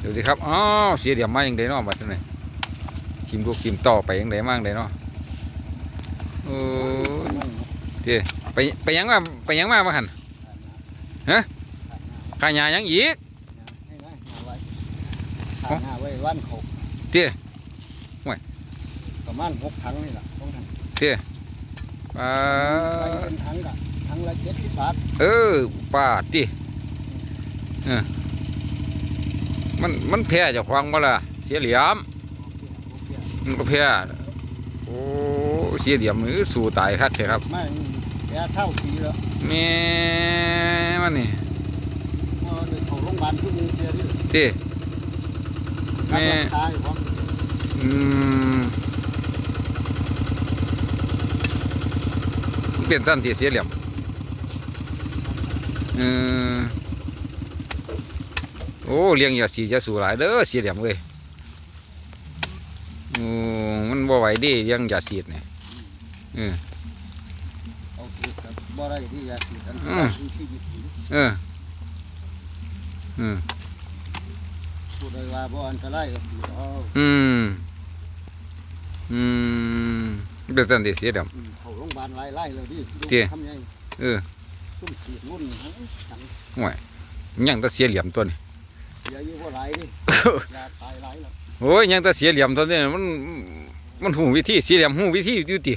เดี๋ยวสิครับอ๋อเสียเดียมมาอย่างไดเนาะบัดนี้ทีมลูกทีมต่อไปอย่างไดมาอย่างไดเนาะโอ้ยเจ้ไปไปหยังมาไปหยังมาบ่หั่นขายหญ้าหยังอีกให้นะหาไว้หาหน้าไว้วันเขาเจ้ห่วยประมาณหกถังนี่แหละต้องทำอ่าไปเป็นถังกะถังละเจ็ดสิบบาทเออปาดติเออ มันมันแพ้เจ้าของบ่ล่ะเสียเหลี่ยมมันก็แพ้โอ้เสียเหลี่ยมมือสู้ตายคักแท้ครับไม่แกเท่าปีแล้วแม่มันนี่เอาเลยเขาโรงพยาบาลทุกมือเสียที่ติแม่ตายพร้อมอืมมันเป็นสั้นที่เสียเหลี่ยมเออโอ้เลี้ยงอย่าสีจะสูหลายเด้อเสียเหลี่ยมเว้ยโอ้มันบ่ไหวเดิเลี้ยงอย่าสีดเนี่ยเออเอาถือกับบ่ได้ที่ยาสีกันอืมมีชีวิตอยู่เอออืมผู้ใดว่าบ่อันตรายก็ถือเอาอืมอืมเป็นสั้นที่เสียเหลี่ยมอืมเขาโรงพยาบาลไล่ๆเลยดิดูเตี้ยทำยังเออซุ่มฉีดรุ่นทั้งถังยังแตะเสียเหลี่ยมตัวนี้เสียอยู่ว่าหลายดิยาตายหลายแล้วโอ้ยยังแตะเสียเหลี่ยมตัวนี้มันมันหูวิธีเสียเหลี่ยมหูวิธีอยู่ติ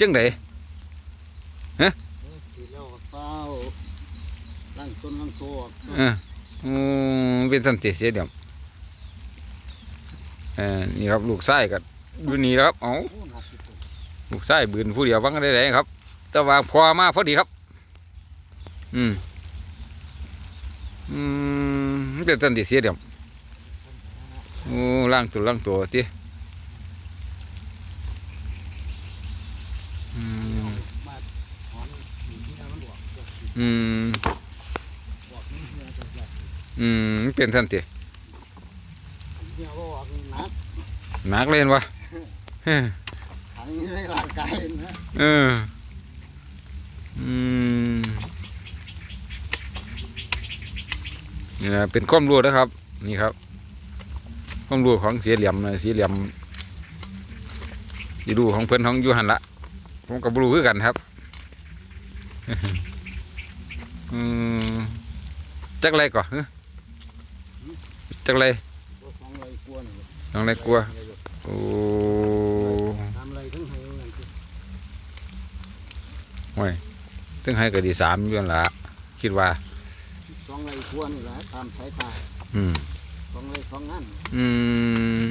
จังไดเออฉีดแล้วก็เฝ้าล้างต้นล้างตัวเอออืมเป็นสันติเสียเหลี่ยมเออนี่ครับลูกไส้กับอยู่นี่ครับเอ้าโอ้หนักที่สุดลูกไส้บืนผู้เดียววังได้ๆครับ แต่ว่าพอมาพอดีครับ อืมอื มมันเป็นสันติเสียเหลี่ยมโอ้ล่างตัวล่างตัวติอืมมาถอนหินที่นั่นมันบวกบวกอืมบวกนี่เฮียจะแบบอืมมันเป็นสันติเฮียว่าบวกหนักหนักเลยเห็นวะเฮ้ยถังในร่างกายนะเอออืม นี่นะเป็นความรู้นะครับ นี่ครับ ความรู้ของเสียเหลี่ยมนะเสียเหลี่ยมดีดูของเพื่อนของยูหันละผมกับบรู้คือกันครับอืมจักไรก่อนจักไรบวกองไรกลัวหนึ่งน้องไรกลัวโอ้ทำไรทั้งไห้เงินห่วยถึงให้ก็ดีสามอย้อนละคิดว่า สองไรกลัวนี่แหละตามสายตาอืมสองไรสองนั่นอืม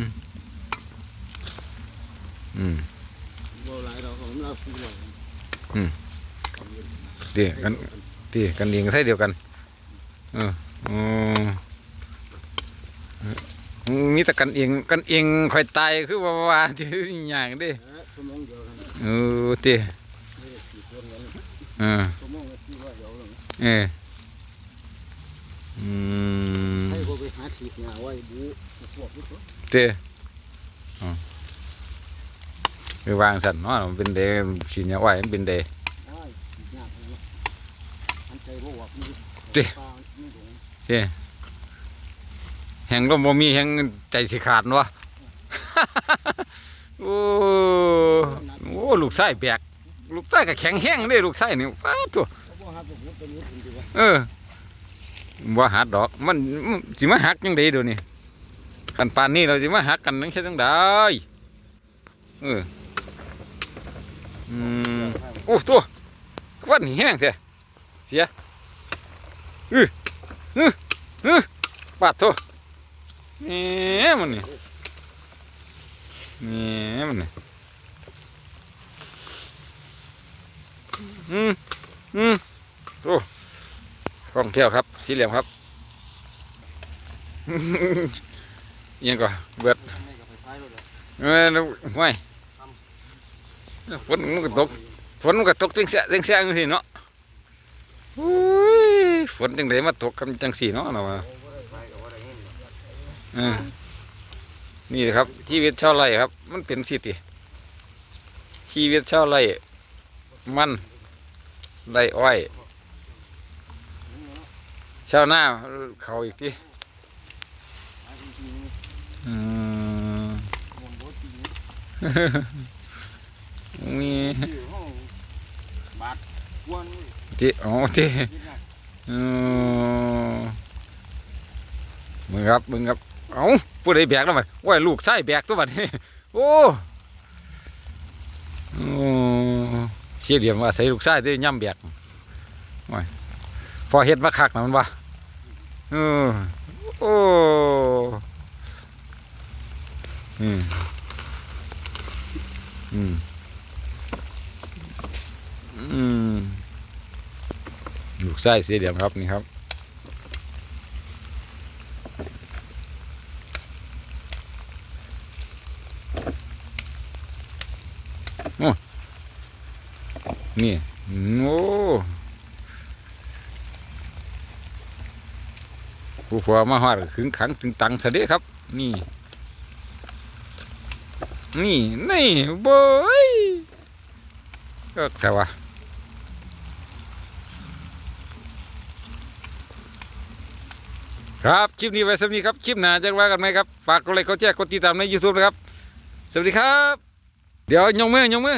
อืมบัวหลายเราผมเราสี่ร้อยอืมดีกันดีกันเองก็ใช่เดียวกัน เอออ๋อเออมีแต่กันเองกันเองคอยตายคือว่าว่าที่อย่างเดิเออเดียวกันเออตีไม่ได้สี่คนกันเออชั่วโมงละสี่ร้อยเดียวเลยเออ พวกไปหาฉีดยาไว้บูพวกนี้ตัวเต้อ๋อไปวางสันเนาะมันเป็นเดย์สีเนี้ยไหวมันเป็นเดย์อ้ายฉีดยาไปแล้วอันใจบ่หวักนี่จิปลาไม่หลงเต้แห่งลมบ่มีแห่งใจสิขาดเนาะ โอ้โอ้ลูกไส้แบกลูกไส้ก็แข็งแห้งเด้ลูกไส้นี่ป้าตัว เขาบ่หาผมเป็นนี้ถึงดีว่า เออ บ่หักดอก มันมันสิมาหักจังไดเดี๋ยวนี้กันปานนี้เราสิมาหักกันจังซี่จังได้เอออืมโอ้ตัววันนี้แห้งแท้เสียอืออืออื้อปาดตัวแหมมันนี่แหมมันนี่อืมอืมโอ้กล้องเที่ยวครับ สีเหลี่ยมครับเอียังก่อนเบิดไม่กับไฟฟ้าเลยเอ้ยแล้วห้วยฝนมันก็ตกฝนมันก็ตกจังเสียจังเสียจังสิเนาะอุ้ยฝนจังไดมาตกกันจังสีเนาะเนาะว่าเออนี่ครับชีวิตชาวไร่ครับ มันเป็นสิติชีวิตชาวไร่มันไร่อ้อย ชาวนาเขาอีกทีชอืมผมบ่จริงมีชื่อห้องบาทกวนนี่ที่อ๋อที่คิดนะอืมมึงครับมึงครับเอ้าผู้ใดแบกแล้วมันโอ้ยลูกไส้แบกตัวบัดนี้โอ้โอ้เสียเหลี่ยมว่าใส่ลูกไส้ได้ย่ำแบกโอ้ย พอเฮ็ดมาคักนะมันวะเออโอ้อืมอืมอืมลูกไส้สีเหลี่ยมครับนี่ครับโอ้นี่ โอ้ ผู้ผัวมาหอดขึงขังถึงตังซะเด้ครับ นี่ นี่นี่เบยก็แต่ว่าครับ คลิปนี้ไว้สำนี้ครับ คลิปหน้าจะว่ากันไหมครับ ฝากกดไลค์กดแชร์กดติดตามใน YouTube นะครับ สวัสดีครับ เดี๋ยวยกมือยกมือ